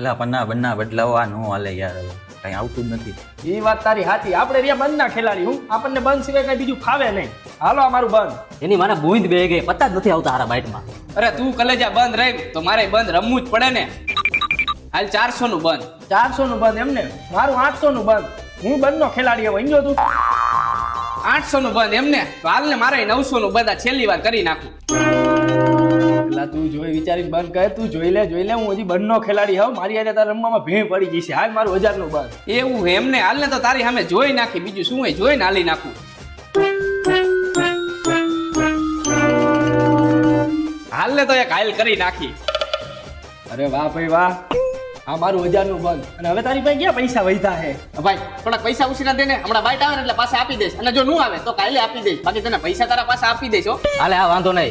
પેલા પન્ના બન્ના બદલાવો આ નો હાલે યાર હવે. કઈ આવતું જ નથી. એ વાત તારી સાચી આપણે રહ્યા બંધ ના ખેલાડી હું? આપણને બંધ સિવાય કઈ બીજું ફાવે નહીં. હાલો અમારું બંધ. એની મને બૂંદ બે ગઈ પતા જ નથી આવતા હારા બાઇટમાં અરે તું કલેજા બંધ રહી તો મારે બંધ રમવું જ પડે ને. હાલ ચારસો નું બંધ ચારસો નું? બંધ એમને મારું આઠસો નું બંધ. હું બંધ નો ખેલાડી હવે સમજો તું. આઠસો નું બંધ એમને તો હાલ ને મારે નવસો નું બંધ આ છેલ્લી વાર કરી નાખું. પેલા તું જોઈ વિચારીને બંધ કહે તું જોઈ લે જોઈ લે હું હજી બંધનો ખેલાડી હોઉં મારી આજે તારા રમવામાં ભીણ પડી જશે. હા હાલ મારું હજારનું બંધ એવું હે એમને હાલ ને તો તારી સામે જોઈ નાખી બીજું શું હોય? જોઈને હાલી નાખું. હાલ ને તો એક હાલ કરી નાખી. અરે વાહ ભાઈ વાહ. આ મારું હજારનું બંધ અને હવે તારી પાસે ક્યાં પૈસા વૈધા હે? ભાઈ થોડાક પૈસા ઉછીના દે ને. હમણાં બાઈટ આવે ને એટલે પાછા આપી દઈશ. અને જો નું આવે તો કાલે આપી દઈશ. બાકી તને પૈસા તારા પાસે આપી દઈશ હાલે હા વાંધો નહીં.